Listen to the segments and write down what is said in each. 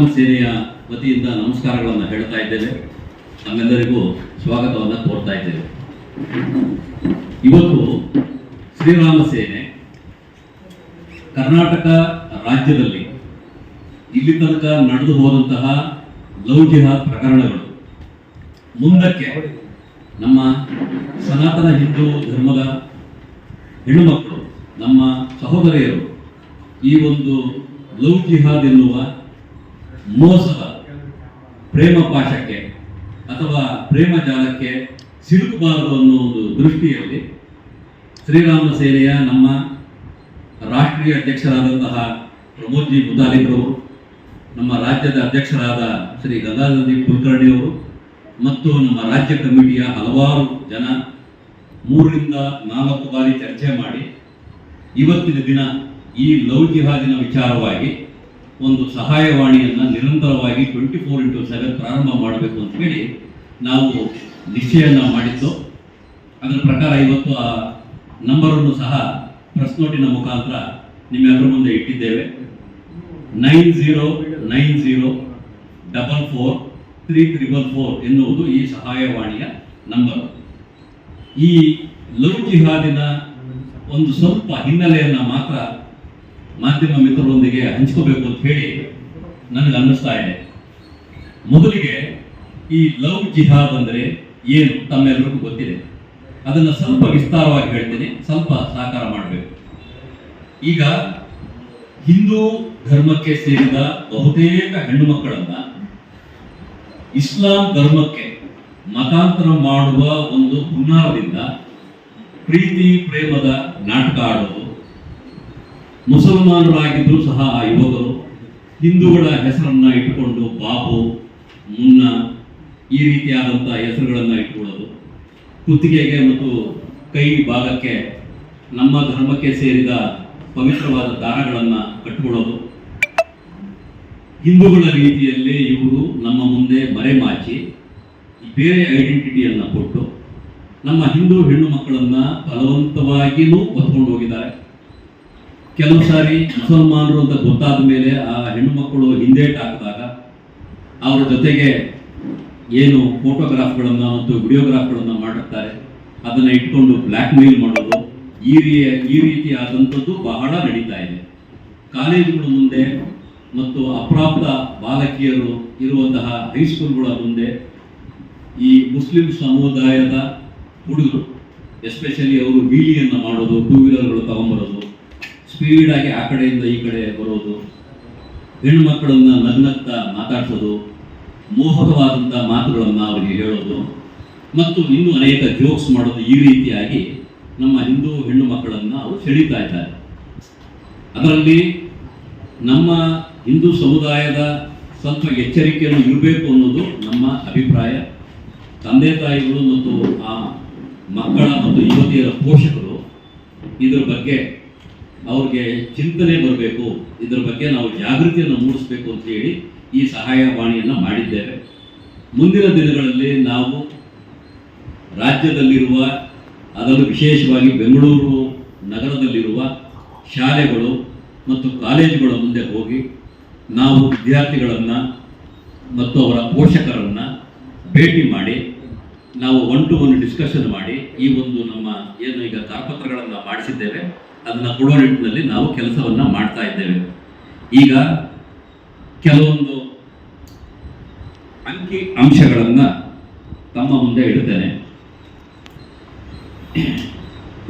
ಶ್ರೀರಾಮ ಸೇನೆಯ ವತಿಯಿಂದ ನಮಸ್ಕಾರಗಳನ್ನು ಹೇಳ್ತಾ ಇದ್ದೇವೆ ನಮ್ಮೆಲ್ಲರಿಗೂ ಸ್ವಾಗತವನ್ನು ಕೋರ್ತಾ ಇದ್ದೇವೆ ಇವತ್ತು ಶ್ರೀರಾಮ ಸೇನೆ ಕರ್ನಾಟಕ ರಾಜ್ಯದಲ್ಲಿ ಇಲ್ಲಿ ತನಕ ನಡೆದು ಹೋದಂತಹ ಲವ್ ಪ್ರಕರಣಗಳು. ಮುಂದಕ್ಕೆ ನಮ್ಮ ಸನಾತನ ಹಿಂದೂ ಧರ್ಮದ ಹೆಣ್ಣುಮಕ್ಕಳು, ನಮ್ಮ ಸಹೋದರಿಯರು ಈ ಒಂದು ಲವ್ ಜಿಹಾದ್ ಎನ್ನುವ ಮೋಸದ ಪ್ರೇಮ ಪಾಶಕ್ಕೆ ಅಥವಾ ಪ್ರೇಮ ಜಾಲಕ್ಕೆ ಸಿಲುಕಬಾರದು ಅನ್ನೋ ಒಂದು ದೃಷ್ಟಿಯಲ್ಲಿ ಶ್ರೀರಾಮ ಸೇನೆಯ ನಮ್ಮ ರಾಷ್ಟ್ರೀಯ ಅಧ್ಯಕ್ಷರಾದಂತಹ ಪ್ರಮೋದ್ಜಿ ಜಿ ಮುತಾಲಿಕ್ರವರು ನಮ್ಮ ರಾಜ್ಯದ ಅಧ್ಯಕ್ಷರಾದ ಶ್ರೀ ಗಂಗಾಧರದೀಪ್ ಕುಲಕರ್ಣಿ ಅವರು ಮತ್ತು ನಮ್ಮ ರಾಜ್ಯ ಕಮಿಟಿಯ ಹಲವಾರು ಜನ ಮೂರರಿಂದ ನಾಲ್ಕು ಬಾರಿ ಚರ್ಚೆ ಮಾಡಿ ಇವತ್ತಿನ ದಿನ ಈ ಲವ್ ವಿಚಾರವಾಗಿ ಒಂದು ಸಹಾಯವಾಣಿಯನ್ನು ನಿರಂತರವಾಗಿ ಟ್ವೆಂಟಿ ಫೋರ್ ಇಂಟು ಸೆವೆನ್ ಪ್ರಾರಂಭ ಮಾಡಬೇಕು ಅಂತ ಹೇಳಿ ನಾವು ನಿಶ್ಚಯನ ಮಾಡಿದ್ದು. ಅದರ ಪ್ರಕಾರ ಇವತ್ತು ಆ ನಂಬರನ್ನು ಸಹ ಪ್ರೆಸ್ ನೋಟಿನ ಮುಖಾಂತರ ನಿಮ್ಮೆಲ್ಲರ ಮುಂದೆ ಇಟ್ಟಿದ್ದೇವೆ. Nine zero nine zero double four three triple four ಎನ್ನುವುದು ಈ ಸಹಾಯವಾಣಿಯ ನಂಬರ್. ಈ ಲವ್ ಜಿಹಾದಿನ ಒಂದು ಸ್ವಲ್ಪ ಹಿನ್ನೆಲೆಯನ್ನು ಮಾತ್ರ ಮಾಧ್ಯಮ ಮಿತ್ರರೊಂದಿಗೆ ಹಂಚ್ಕೋಬೇಕು ಅಂತ ಹೇಳಿ ನನಗೆ ಅನ್ನಿಸ್ತಾ ಇದೆ. ಮೊದಲಿಗೆ ಈ ಲವ್ ಜಿಹಾದ್ ಅಂದರೆ ಏನು ತಮ್ಮೆಲ್ಲರಿಗೂ ಗೊತ್ತಿದೆ. ಅದನ್ನು ಸ್ವಲ್ಪ ವಿಸ್ತಾರವಾಗಿ ಹೇಳ್ತೀನಿ, ಸ್ವಲ್ಪ ಸಹಕಾರ ಮಾಡಬೇಕು. ಈಗ ಹಿಂದೂ ಧರ್ಮಕ್ಕೆ ಸೇರಿದ ಬಹುತೇಕ ಹೆಣ್ಣು ಮಕ್ಕಳನ್ನ ಇಸ್ಲಾಂ ಧರ್ಮಕ್ಕೆ ಮತಾಂತರ ಮಾಡುವ ಒಂದು ಹುನ್ನಾರದಿಂದ ಪ್ರೀತಿ ಪ್ರೇಮದ ನಾಟಕ ಆಡೋದು ಮುಸಲ್ಮಾನರಾಗಿದ್ದರೂ ಸಹ ಆ ಯುವಕರು ಹಿಂದೂಗಳ ಹೆಸರನ್ನ ಇಟ್ಟುಕೊಂಡು ಬಾಬು, ಮುನ್ನ ಈ ರೀತಿಯಾದಂಥ ಹೆಸರುಗಳನ್ನು ಇಟ್ಕೊಳ್ಳೋದು. ಕುತ್ತಿಗೆಗೆ ಮತ್ತು ಕೈ ಭಾಗಕ್ಕೆ ನಮ್ಮ ಧರ್ಮಕ್ಕೆ ಸೇರಿದ ಪವಿತ್ರವಾದ ದಾರಗಳನ್ನು ಕಟ್ಟಿಕೊಳ್ಳೋದು ಹಿಂದೂಗಳ ರೀತಿಯಲ್ಲಿ ಇವರು ನಮ್ಮ ಮುಂದೆ ಮರೆಮಾಚಿ ಬೇರೆ ಐಡೆಂಟಿಟಿಯನ್ನು ಕೊಟ್ಟು ನಮ್ಮ ಹಿಂದೂ ಹೆಣ್ಣು ಮಕ್ಕಳನ್ನ ಬಲವಂತವಾಗಿಯೂ ಹೊತ್ಕೊಂಡು ಹೋಗಿದ್ದಾರೆ ಕೆಲವು ಸಾರಿ ಮುಸಲ್ಮಾನರು ಅಂತ ಗೊತ್ತಾದ ಮೇಲೆ ಆ ಹೆಣ್ಣು ಮಕ್ಕಳು ಹಿಂದೇಟ್ ಹಾಕಿದಾಗ ಅವರ ಜೊತೆಗೆ ಏನು ಫೋಟೋಗ್ರಾಫ್ಗಳನ್ನು ಮತ್ತು ವಿಡಿಯೋಗ್ರಾಫ್ಗಳನ್ನು ಮಾಡುತ್ತಾರೆ ಅದನ್ನು ಇಟ್ಕೊಂಡು ಬ್ಲ್ಯಾಕ್ ಮೇಲ್ ಮಾಡೋದು. ಈ ರೀ, ಈ ರೀತಿಯಾದಂಥದ್ದು ಬಹಳ ನಡೀತಾ ಇದೆ. ಕಾಲೇಜುಗಳ ಮುಂದೆ ಮತ್ತು ಅಪ್ರಾಪ್ತ ಬಾಲಕಿಯರು ಇರುವಂತಹ ಹೈಸ್ಕೂಲ್ಗಳ ಮುಂದೆ ಈ ಮುಸ್ಲಿಂ ಸಮುದಾಯದ ಹುಡುಗರು, ಎಸ್ಪೆಷಲಿ ಅವರು ವೀಲಿಯನ್ನು ಮಾಡೋದು, ಟೂ ವೀಲರ್ಗಳು ತಗೊಂಬರೋದು ಸ್ಪೀಡಾಗಿ ಆ ಕಡೆಯಿಂದ ಈ ಕಡೆ ಬರೋದು. ಹೆಣ್ಣು ಮಕ್ಕಳನ್ನ ನಗ್ನತ್ತ ಮಾತಾಡ್ಸೋದು. ಮೋಹಕವಾದಂಥ ಮಾತುಗಳನ್ನು ಅವರಿಗೆ ಹೇಳೋದು. ಮತ್ತು ಇನ್ನೂ ಅನೇಕ ಜೋಕ್ಸ್ ಮಾಡೋದು ಈ ರೀತಿಯಾಗಿ ನಮ್ಮ ಹಿಂದೂ ಹೆಣ್ಣು ಮಕ್ಕಳನ್ನು ಅವರು ಸೆಳೀತಾ ಇದ್ದಾರೆ. ಅದರಲ್ಲಿ ನಮ್ಮ ಹಿಂದೂ ಸಮುದಾಯದ ಸ್ವಲ್ಪ ಎಚ್ಚರಿಕೆಯನ್ನು ಇರಬೇಕು ಅನ್ನೋದು ನಮ್ಮ ಅಭಿಪ್ರಾಯ. ತಂದೆ ತಾಯಿಗಳು ಮತ್ತು ಆ ಮಕ್ಕಳ ಮತ್ತು ಯುವತಿಯರ ಪೋಷಕರು ಇದರ ಬಗ್ಗೆ ಅವ್ರಿಗೆ ಚಿಂತನೆ ಬರಬೇಕು. ಇದರ ಬಗ್ಗೆ ನಾವು ಜಾಗೃತಿಯನ್ನು ಮೂಡಿಸಬೇಕು ಅಂತ ಹೇಳಿ ಈ ಸಹಾಯವಾಣಿಯನ್ನು ಮಾಡಿದ್ದೇವೆ. ಮುಂದಿನ ದಿನಗಳಲ್ಲಿ ನಾವು ರಾಜ್ಯದಲ್ಲಿರುವ ಅದರಲ್ಲೂ ವಿಶೇಷವಾಗಿ ಬೆಂಗಳೂರು ನಗರದಲ್ಲಿರುವ ಶಾಲೆಗಳು ಮತ್ತು ಕಾಲೇಜುಗಳ ಮುಂದೆ ಹೋಗಿ ನಾವು ವಿದ್ಯಾರ್ಥಿಗಳನ್ನು ಮತ್ತು ಅವರ ಪೋಷಕರನ್ನು ಭೇಟಿ ಮಾಡಿ, ನಾವು ಒನ್ ಟು ಒನ್ ಡಿಸ್ಕಷನ್ ಮಾಡಿ ಈ ಒಂದು ನಮ್ಮ ಏನು ಈಗ ಕರಪತ್ರಗಳನ್ನು ಮಾಡಿಸಿದ್ದೇವೆ. ಅದನ್ನು ಕೊಡೋ ನಿಟ್ಟಿನಲ್ಲಿ ನಾವು ಕೆಲಸವನ್ನು ಮಾಡ್ತಾ ಇದ್ದೇವೆ. ಈಗ ಕೆಲವೊಂದು ಅಂಕಿ ಅಂಶಗಳನ್ನು ತಮ್ಮ ಮುಂದೆ ಇಡುತ್ತೇನೆ.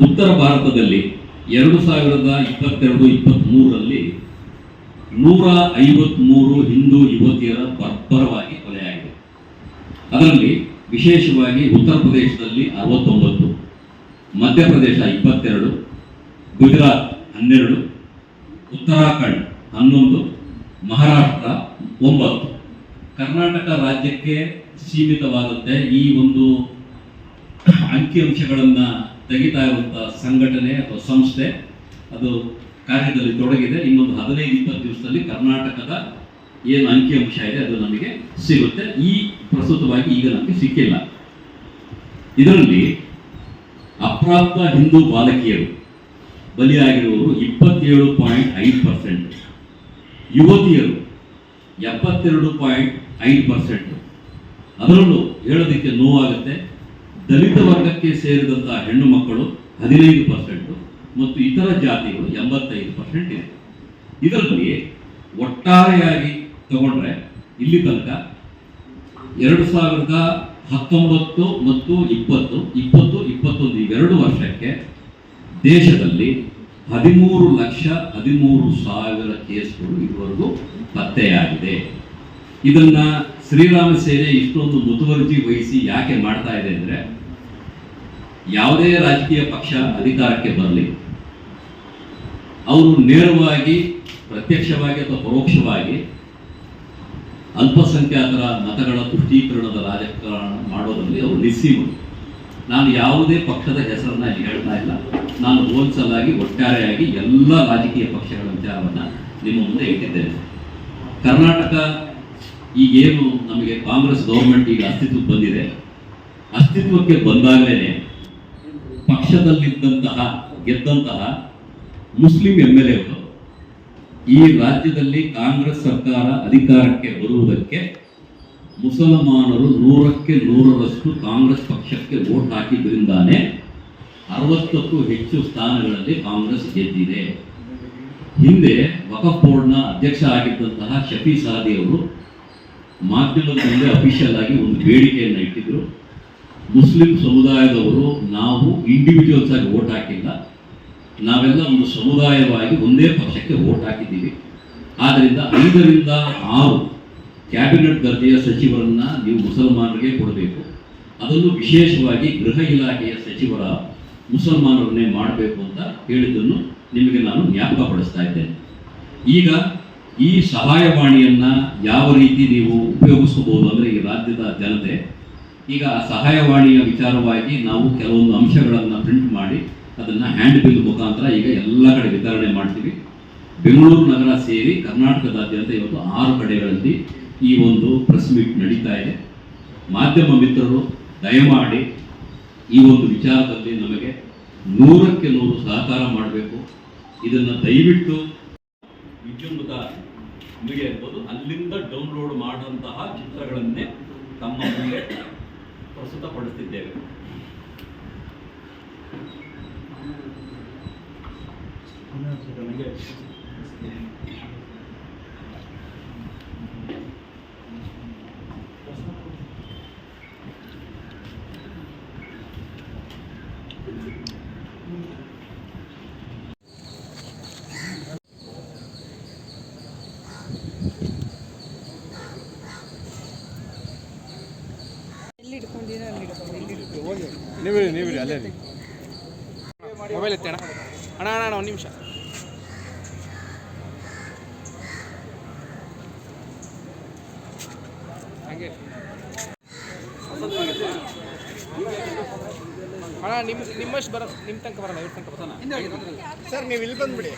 ಉತ್ತರ ಭಾರತದಲ್ಲಿ ಎರಡು ಸಾವಿರದ ಇಪ್ಪತ್ತೆರಡು ಇಪ್ಪತ್ತ್ಮೂರರಲ್ಲಿ ನೂರ ಐವತ್ತ್ಮೂರು ಹಿಂದೂ ಯುವತಿಯರ ಪರವಾಗಿ ಕೊಲೆಯಾಗಿದೆ. ಅದರಲ್ಲಿ ವಿಶೇಷವಾಗಿ ಉತ್ತರ ಪ್ರದೇಶದಲ್ಲಿ ಅರವತ್ತೊಂಬತ್ತು ಮಧ್ಯಪ್ರದೇಶ ಇಪ್ಪತ್ತೆರಡು ಗುಜರಾತ್ ಹನ್ನೆರಡು, ಉತ್ತರಾಖಂಡ್ ಹನ್ನೊಂದು, ಮಹಾರಾಷ್ಟ್ರ ಒಂಬತ್ತು. ಕರ್ನಾಟಕ ರಾಜ್ಯಕ್ಕೆ ಸೀಮಿತವಾಗುತ್ತೆ ಈ ಒಂದು ಅಂಕಿಅಂಶಗಳನ್ನು ತೆಗಿತಾ ಇರುವಂಥ ಸಂಘಟನೆ ಅಥವಾ ಸಂಸ್ಥೆ. ಅದು ಕಾರ್ಯದಲ್ಲಿ ತೊಡಗಿದೆ. ಇನ್ನೊಂದು ಹದಿನೈದು, ಇಪ್ಪತ್ತು ದಿವಸದಲ್ಲಿ ಕರ್ನಾಟಕದ ಏನು ಅಂಕಿಅಂಶ ಇದೆ ಅದು ನಮಗೆ ಸಿಗುತ್ತೆ. ಈ ಪ್ರಸ್ತುತವಾಗಿ ಈಗ ನಮಗೆ ಸಿಕ್ಕಿಲ್ಲ. ಇದರಲ್ಲಿ ಅಪ್ರಾಪ್ತ ಹಿಂದೂ ಬಾಲಕಿಯರು ಬಲಿಯಾಗಿರುವವರು ಇಪ್ಪತ್ತೇಳು ಪಾಯಿಂಟ್ ಐದು ಪರ್ಸೆಂಟ್. ಯುವತಿಯರು ಎಪ್ಪತ್ತೆರಡು ಪಾಯಿಂಟ್ ಐದು ಪರ್ಸೆಂಟ್. ಅದರಲ್ಲೂ ಹೇಳೋದಕ್ಕೆ ನೋವಾಗುತ್ತೆ. ದಲಿತ ವರ್ಗಕ್ಕೆ ಸೇರಿದಂತಹ ಹೆಣ್ಣು ಮಕ್ಕಳು ಹದಿನೈದು ಪರ್ಸೆಂಟು ಮತ್ತು ಇತರ ಜಾತಿಗಳು ಎಂಬತ್ತೈದು ಪರ್ಸೆಂಟ್ ಇದೆ. ಇದರಲ್ಲಿ ಒಟ್ಟಾರೆಯಾಗಿ ತಗೊಂಡ್ರೆ ಇಲ್ಲಿ ತನಕ ಎರಡು ಸಾವಿರದ ಹತ್ತೊಂಬತ್ತು ಮತ್ತು ಇಪ್ಪತ್ತು ಇಪ್ಪತ್ತು, ಇಪ್ಪತ್ತೊಂದು ಇವೆರಡು ವರ್ಷಕ್ಕೆ ದೇಶದಲ್ಲಿ ಹದಿಮೂರು ಲಕ್ಷ ಹದಿಮೂರು ಸಾವಿರ ಕೇಸ್ಗಳು ಇದುವರೆಗೂ ಪತ್ತೆಯಾಗಿದೆ. ಇದನ್ನ ಶ್ರೀರಾಮ ಸೇನೆ ಇಷ್ಟೊಂದು ಮುತುವರ್ಜಿ ವಹಿಸಿ ಯಾಕೆ ಮಾಡ್ತಾ ಇದೆ ಅಂದರೆ, ಯಾವುದೇ ರಾಜಕೀಯ ಪಕ್ಷ ಅಧಿಕಾರಕ್ಕೆ ಬರಲಿ ಅವರು ನೇರವಾಗಿ, ಪ್ರತ್ಯಕ್ಷವಾಗಿ ಅಥವಾ ಪರೋಕ್ಷವಾಗಿ ಅಲ್ಪಸಂಖ್ಯಾತರ ಮತಗಳ ತುಷ್ಟೀಕರಣದ ರಾಜಕಾರಣ ಮಾಡೋದರಲ್ಲಿ ಅವರು ನಿಸ್ಸೀಮರು ನಾನು ಯಾವುದೇ ಪಕ್ಷದ ಹೆಸರನ್ನ ಹೇಳ್ತಾ ಇಲ್ಲ. ನಾನು ಹೋಲ್ಸಲಾಗಿ, ಒಟ್ಟಾರೆಯಾಗಿ ಎಲ್ಲ ರಾಜಕೀಯ ಪಕ್ಷಗಳ ವಿಚಾರವನ್ನು ನಿಮ್ಮ ಮುಂದೆ ಇಟ್ಟಿದ್ದೇನೆ. ಕರ್ನಾಟಕ ಈಗೇನು ನಮಗೆ ಕಾಂಗ್ರೆಸ್ ಗೌರ್ಮೆಂಟ್ ಈಗ ಅಸ್ತಿತ್ವಕ್ಕೆ ಬಂದಿದೆ. ಅಸ್ತಿತ್ವಕ್ಕೆ ಬಂದಾಗಲೇ ಪಕ್ಷದಲ್ಲಿದ್ದಂತಹ, ಗೆದ್ದಂತಹ ಮುಸ್ಲಿಂ ಎಂ ಎಲ್ ಎಗಳು ಈ ರಾಜ್ಯದಲ್ಲಿ ಕಾಂಗ್ರೆಸ್ ಸರ್ಕಾರ ಅಧಿಕಾರಕ್ಕೆ ಬರುವುದಕ್ಕೆ ಮುಸಲ್ಮಾನರು ನೂರಕ್ಕೆ ನೂರರಷ್ಟು ಕಾಂಗ್ರೆಸ್ ಪಕ್ಷಕ್ಕೆ ವೋಟ್ ಹಾಕಿದ್ರಿಂದಾನೇ ಅರವತ್ತಕ್ಕೂ ಹೆಚ್ಚು ಸ್ಥಾನಗಳಲ್ಲಿ ಕಾಂಗ್ರೆಸ್ ಗೆದ್ದಿದೆ. ಹಿಂದೆ ವಕಫ್ ಬೋರ್ಡ್ನ ಅಧ್ಯಕ್ಷ ಆಗಿದ್ದಂತಹ ಶಫಿ ಸಾದಿ ಅವರು ಮಾಧ್ಯಮದ ಮುಂದೆ ಅಫಿಷಿಯಲ್ ಆಗಿ ಒಂದು ಬೇಡಿಕೆಯನ್ನು ಇಟ್ಟಿದ್ರು. ಮುಸ್ಲಿಂ ಸಮುದಾಯದವರು ನಾವು ಇಂಡಿವಿಜುವಲ್ಸ್ ಆಗಿ ವೋಟ್ ಹಾಕಿಲ್ಲ. ನಾವೆಲ್ಲ ಒಂದು ಸಮುದಾಯವಾಗಿ ಒಂದೇ ಪಕ್ಷಕ್ಕೆ ವೋಟ್ ಹಾಕಿದ್ದೀವಿ. ಆದ್ದರಿಂದ ಐದರಿಂದ ಆರು ಕ್ಯಾಬಿನೆಟ್ ದರ್ಜೆಯ ಸಚಿವರನ್ನ ನೀವು ಮುಸಲ್ಮಾನರಿಗೆ ಕೊಡಬೇಕು. ಅದನ್ನು ವಿಶೇಷವಾಗಿ ಗೃಹ ಇಲಾಖೆಯ ಸಚಿವರ ಮುಸಲ್ಮಾನರನ್ನೇ ಮಾಡಬೇಕು ಅಂತ ಹೇಳಿದ್ದನ್ನು ನಿಮಗೆ ನಾನು ಜ್ಞಾಪಕ ಪಡಿಸ್ತಾ ಇದ್ದೇನೆ. ಈಗ ಈ ಸಹಾಯವಾಣಿಯನ್ನ ಯಾವ ರೀತಿ ನೀವು ಉಪಯೋಗಿಸಬಹುದು ಅಂದ್ರೆ ಈ ರಾಜ್ಯದ ಜನತೆ, ಈಗ ಆ ಸಹಾಯವಾಣಿಯ ವಿಚಾರವಾಗಿ ನಾವು ಕೆಲವೊಂದು ಅಂಶಗಳನ್ನು ಪ್ರಿಂಟ್ ಮಾಡಿ ಅದನ್ನ ಹ್ಯಾಂಡ್ ಬಿಲ್ ಮುಖಾಂತರ ಈಗ ಎಲ್ಲ ಕಡೆ ವಿತರಣೆ ಮಾಡ್ತೀವಿ. ಬೆಂಗಳೂರು ನಗರ ಸೇರಿ ಕರ್ನಾಟಕದಾದ್ಯಂತ ಇವತ್ತು ಆರು ಕಡೆಗಳಲ್ಲಿ ಈ ಒಂದು ಪ್ರೆಸ್ ಮೀಟ್ ನಡೀತಾ ಇದೆ ಮಾಧ್ಯಮ ಮಿತ್ರರು ದಯಮಾಡಿ ಈ ಒಂದು ವಿಚಾರದಲ್ಲಿ ನಮಗೆ ನೂರಕ್ಕೆ ನೂರು ಸಹಕಾರ ಮಾಡಬೇಕು ಇದನ್ನು ದಯವಿಟ್ಟು ವಿದ್ಯುನ್ಮುಖ ನಿಮಗೆ ಇರ್ಬೋದು ಅಲ್ಲಿಂದ ಡೌನ್ಲೋಡ್ ಮಾಡುವಂತಹ ಚಿತ್ರಗಳನ್ನೇ ತಮ್ಮ ಮುಂದೆ ಪ್ರಸ್ತುತಪಡಿಸ್ತಿದ್ದೇವೆ ಇಟ್ಕೊಂಡಿರೋ ಅಲ್ಲಿ ಇಟ್ಕೊಂಡು ಎಲ್ಲಿ ಇಟ್ಕೊಂಡು ನೀವಿರಿ, ಅಲ್ಲೇ ಮೊಬೈಲ್ ಎತ್ತೇಣ ಅಣ್ಣ. ಅಣ್ಣ ಅಣ್ಣ ಅಣ್ಣ, ಒಂದು ನಿಮಿಷ. ಹಾಗೆ. ಅಣ್ಣ ನಿಮ್ಮ ನಿಮ್ಮಷ್ಟು ಬರ ನಿಮ್ಮ ತನಕ ಬರಲ್ಲ, ಇವ್ರ ತನಕ ಬರೋಣ ಸರ್, ನೀವು ಇಲ್ಲಿ ಬಂದ್ಬಿಡಿ.